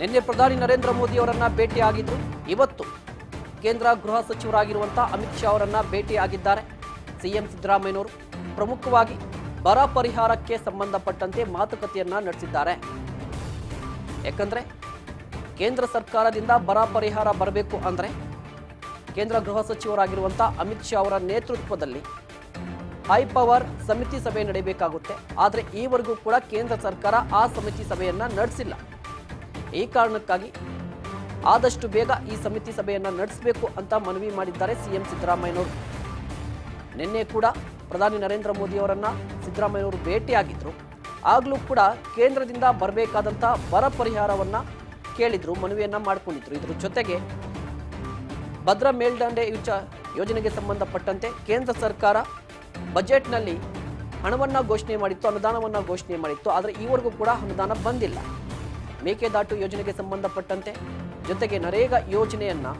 ನಿನ್ನೆ ಪ್ರಧಾನಿ ನರೇಂದ್ರ ಮೋದಿ ಅವರನ್ನ ಭೇಟಿಯಾಗಿದ್ರು ಇವತ್ತು ಕೇಂದ್ರ ಗೃಹ ಸಚಿವರಾಗಿರುವಂಥ ಅಮಿತ್ ಶಾ ಅವರನ್ನ ಭೇಟಿಯಾಗಿದ್ದಾರೆ. ಸಿಎಂ ಸಿದ್ದರಾಮಯ್ಯನವರು ಪ್ರಮುಖವಾಗಿ ಬರ ಪರಿಹಾರಕ್ಕೆ ಸಂಬಂಧಪಟ್ಟಂತೆ ಮಾತುಕತೆಯನ್ನ ನಡೆಸಿದ್ದಾರೆ. ಯಾಕಂದ್ರೆ ಕೇಂದ್ರ ಸರ್ಕಾರದಿಂದ ಬರ ಪರಿಹಾರ ಬರಬೇಕು ಅಂದ್ರೆ ಕೇಂದ್ರ ಗೃಹ ಸಚಿವರಾಗಿರುವಂಥ ಅಮಿತ್ ಶಾ ಅವರ ನೇತೃತ್ವದಲ್ಲಿ ಹೈ ಪವರ್ ಸಮಿತಿ ಸಭೆ ನಡೆಯಬೇಕಾಗುತ್ತೆ ಆದರೆ ಈವರೆಗೂ ಕೂಡ ಕೇಂದ್ರ ಸರ್ಕಾರ ಆ ಸಮಿತಿ ಸಭೆಯನ್ನ ನಡೆಸಿಲ್ಲ. ಈ ಕಾರಣಕ್ಕಾಗಿ ಆದಷ್ಟು ಬೇಗ ಈ ಸಮಿತಿ ಸಭೆಯನ್ನು ನಡೆಸಬೇಕು ಅಂತ ಮನವಿ ಮಾಡಿದ್ದಾರೆ ಸಿಎಂ ಸಿದ್ದರಾಮಯ್ಯನವರು. ನಿನ್ನೆ ಕೂಡ ಪ್ರಧಾನಿ ನರೇಂದ್ರ ಮೋದಿ ಅವರನ್ನ ಸಿದ್ದರಾಮಯ್ಯನವರು ಭೇಟಿಯಾಗಿದ್ರು. ಆಗಲೂ ಕೂಡ ಕೇಂದ್ರದಿಂದ ಬರಬೇಕಾದಂಥ ಬರ ಪರಿಹಾರವನ್ನ ಕೇಳಿದ್ರು, ಮನವಿಯನ್ನ ಮಾಡಿಕೊಂಡಿದ್ರು. ಇದರ ಜೊತೆಗೆ ಭದ್ರಾ ಮೇಲ್ದಂಡೆ ಯುಚ ಯೋಜನೆಗೆ ಸಂಬಂಧಪಟ್ಟಂತೆ ಕೇಂದ್ರ ಸರ್ಕಾರ ಬಜೆಟ್ನಲ್ಲಿ ಹಣವನ್ನ ಘೋಷಣೆ ಮಾಡಿತ್ತು, ಅನುದಾನವನ್ನ ಘೋಷಣೆ ಮಾಡಿತ್ತು. ಆದರೆ ಈವರೆಗೂ ಕೂಡ ಅನುದಾನ ಬಂದಿಲ್ಲ. ಮೇಕೆದಾಟು ಯೋಜನೆಗೆ ಸಂಬಂಧಪಟ್ಟಂತೆ ಜೊತೆಗೆ ನರೇಗಾ ಯೋಜನೆಯನ್ನು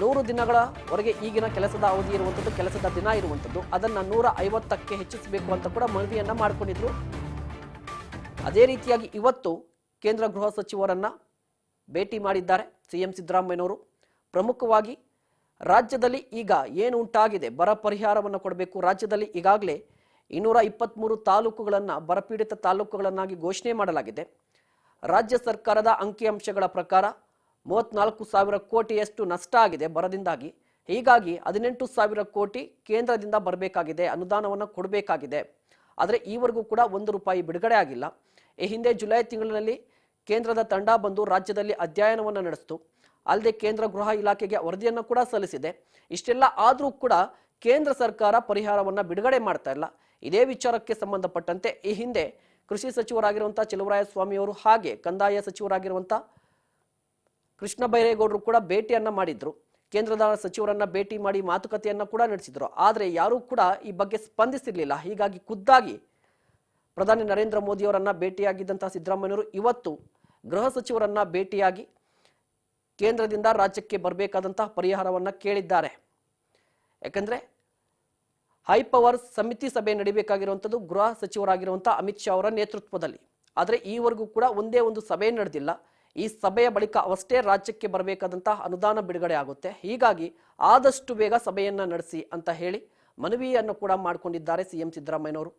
ನೂರು ದಿನಗಳವರೆಗೆ ಈಗಿನ ಕೆಲಸದ ಅವಧಿ ಇರುವಂಥದ್ದು, ಕೆಲಸದ ದಿನ ಇರುವಂಥದ್ದು, ಅದನ್ನು ನೂರ ಐವತ್ತಕ್ಕೆ ಹೆಚ್ಚಿಸಬೇಕು ಅಂತ ಕೂಡ ಮನವಿಯನ್ನು ಮಾಡಿಕೊಂಡಿದ್ರು. ಅದೇ ರೀತಿಯಾಗಿ ಇವತ್ತು ಕೇಂದ್ರ ಗೃಹ ಸಚಿವರನ್ನು ಭೇಟಿ ಮಾಡಿದ್ದಾರೆ ಸಿ ಎಂ ಸಿದ್ದರಾಮಯ್ಯನವರು. ಪ್ರಮುಖವಾಗಿ ರಾಜ್ಯದಲ್ಲಿ ಈಗ ಏನು ಉಂಟಾಗಿದೆ, ಬರ ಪರಿಹಾರವನ್ನು ಕೊಡಬೇಕು. ರಾಜ್ಯದಲ್ಲಿ ಈಗಾಗಲೇ ಇನ್ನೂರ ಇಪ್ಪತ್ತ್ಮೂರು ತಾಲೂಕುಗಳನ್ನು, ಬರಪೀಡಿತ ತಾಲೂಕುಗಳನ್ನಾಗಿ ಘೋಷಣೆ ಮಾಡಲಾಗಿದೆ. ರಾಜ್ಯ ಸರ್ಕಾರದ ಅಂಕಿಅಂಶಗಳ ಪ್ರಕಾರ ಮೂವತ್ನಾಲ್ಕು ಸಾವಿರ ಕೋಟಿಯಷ್ಟು ನಷ್ಟ ಆಗಿದೆ ಬರದಿಂದಾಗಿ. ಹೀಗಾಗಿ ಹದಿನೆಂಟು ಸಾವಿರ ಕೋಟಿ ಕೇಂದ್ರದಿಂದ ಬರಬೇಕಾಗಿದೆ, ಅನುದಾನವನ್ನು ಕೊಡಬೇಕಾಗಿದೆ. ಆದರೆ ಈವರೆಗೂ ಕೂಡ ಒಂದು ರೂಪಾಯಿ ಬಿಡುಗಡೆ ಆಗಿಲ್ಲ. ಈ ಹಿಂದೆ ಜುಲೈ ತಿಂಗಳಿನಲ್ಲಿ ಕೇಂದ್ರದ ತಂಡ ಬಂದು ರಾಜ್ಯದಲ್ಲಿ ಅಧ್ಯಯನವನ್ನು ನಡೆಸಿತು. ಅಲ್ಲದೆ ಕೇಂದ್ರ ಗೃಹ ಇಲಾಖೆಗೆ ವರದಿಯನ್ನು ಕೂಡ ಸಲ್ಲಿಸಿದೆ. ಇಷ್ಟೆಲ್ಲ ಆದರೂ ಕೂಡ ಕೇಂದ್ರ ಸರ್ಕಾರ ಪರಿಹಾರವನ್ನು ಬಿಡುಗಡೆ ಮಾಡ್ತಾ ಇಲ್ಲ. ಇದೇ ವಿಚಾರಕ್ಕೆ ಸಂಬಂಧಪಟ್ಟಂತೆ ಈ ಹಿಂದೆ ಕೃಷಿ ಸಚಿವರಾಗಿರುವಂಥ ಸ್ವಾಮಿಯವರು ಹಾಗೆ ಕಂದಾಯ ಸಚಿವರಾಗಿರುವಂಥ ಕೃಷ್ಣ ಬೈರೇಗೌಡರು ಕೂಡ ಭೇಟಿಯನ್ನ ಮಾಡಿದ್ರು. ಕೇಂದ್ರದ ಸಚಿವರನ್ನ ಭೇಟಿ ಮಾಡಿ ಮಾತುಕತೆಯನ್ನ ಕೂಡ ನಡೆಸಿದ್ರು. ಆದರೆ ಯಾರೂ ಕೂಡ ಈ ಬಗ್ಗೆ ಸ್ಪಂದಿಸಿರಲಿಲ್ಲ. ಹೀಗಾಗಿ ಖುದ್ದಾಗಿ ಪ್ರಧಾನಿ ನರೇಂದ್ರ ಮೋದಿಯವರನ್ನು ಭೇಟಿಯಾಗಿದ್ದಂತಹ ಸಿದ್ದರಾಮಯ್ಯವರು ಇವತ್ತು ಗೃಹ ಸಚಿವರನ್ನ ಭೇಟಿಯಾಗಿ ಕೇಂದ್ರದಿಂದ ರಾಜ್ಯಕ್ಕೆ ಬರಬೇಕಾದಂತಹ ಪರಿಹಾರವನ್ನ ಕೇಳಿದ್ದಾರೆ. ಯಾಕಂದ್ರೆ ಹೈ ಪವರ್ ಸಮಿತಿ ಸಭೆ ನಡೀಬೇಕಾಗಿರುವಂಥದ್ದು, ಗೃಹ ಸಚಿವರಾಗಿರುವಂಥ ಅಮಿತ್ ಶಾ ಅವರ ನೇತೃತ್ವದಲ್ಲಿ. ಆದರೆ ಈವರೆಗೂ ಕೂಡ ಒಂದೇ ಒಂದು ಸಭೆ ನಡೆದಿಲ್ಲ. ಈ ಸಭೆಯ ಬಳಿಕ ಅವಷ್ಟೇ ರಾಜ್ಯಕ್ಕೆ ಬರಬೇಕಾದಂತಹ ಅನುದಾನ ಬಿಡುಗಡೆ ಆಗುತ್ತೆ. ಹೀಗಾಗಿ ಆದಷ್ಟು ಬೇಗ ಸಭೆಯನ್ನು ನಡೆಸಿ ಅಂತ ಹೇಳಿ ಮನವಿಯನ್ನು ಕೂಡ ಮಾಡಿಕೊಂಡಿದ್ದಾರೆ ಸಿಎಂ ಸಿದ್ದರಾಮಯ್ಯನವರು.